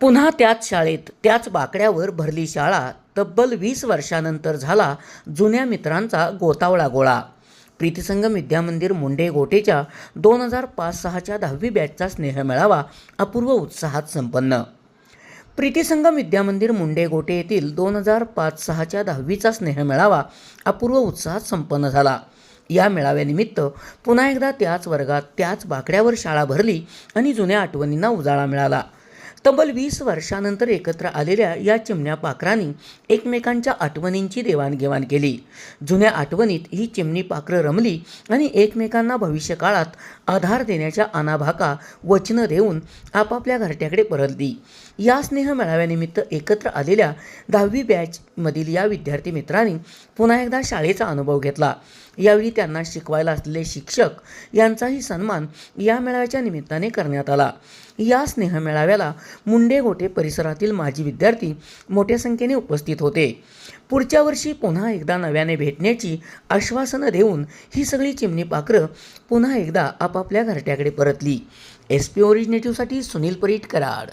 पुन्हा त्याच शाळेत त्याच बाकड्यावर भरली शाळा तब्बल वीस वर्षानंतर झाला जुन्या मित्रांचा गोतावळा गोळा. प्रीतिसंगम विद्यामंदिर मुंडे गोटेच्या दोन हजार पाच सहाच्या दहावी बॅचचा स्नेहमेळावा अपूर्व उत्साहात संपन्न. प्रीतिसंगम विद्यामंदिर मुंडे गोटे येथील दोन हजार पाच सहाच्या दहावीचा स्नेहमेळावा अपूर्व उत्साहात संपन्न झाला. या मेळाव्यानिमित्त पुन्हा एकदा त्याच वर्गात त्याच बाकड्यावर शाळा भरली आणि जुन्या आठवणींना उजाळा मिळाला. तब्बल वीस वर्षानंतर एकत्र आलेल्या या चिमण्या पाखरांनी एकमेकांच्या आठवणींची देवाणघेवाण केली. जुन्या आठवणीत ही चिमणी पाखरं रमली आणि एकमेकांना भविष्यकाळात आधार देण्याच्या अनाभाका वचनं देऊन आपापल्या घरट्याकडे परतली. या स्नेह मेळाव्यानिमित्त एकत्र आलेल्या दहावी बॅचमधील या विद्यार्थी मित्रांनी पुन्हा एकदा शाळेचा अनुभव घेतला. यावेळी त्यांना शिकवायला असलेले शिक्षक यांचाही सन्मान या मेळाव्याच्या निमित्ताने करण्यात आला. या स्नेह मेळाव्याला मुंडे गोटे परिसरातील माजी विद्यार्थी मोठ्या संख्येने उपस्थित होते. पुढच्या वर्षी पुन्हा एकदा नव्याने भेटण्याची आश्वासनं देऊन ही सगळी चिमणी पाखरं पुन्हा एकदा आपापल्या घरट्याकडे परतली. एस पी ओरिजिनेटिव्हसाठी सुनील परीट कराड.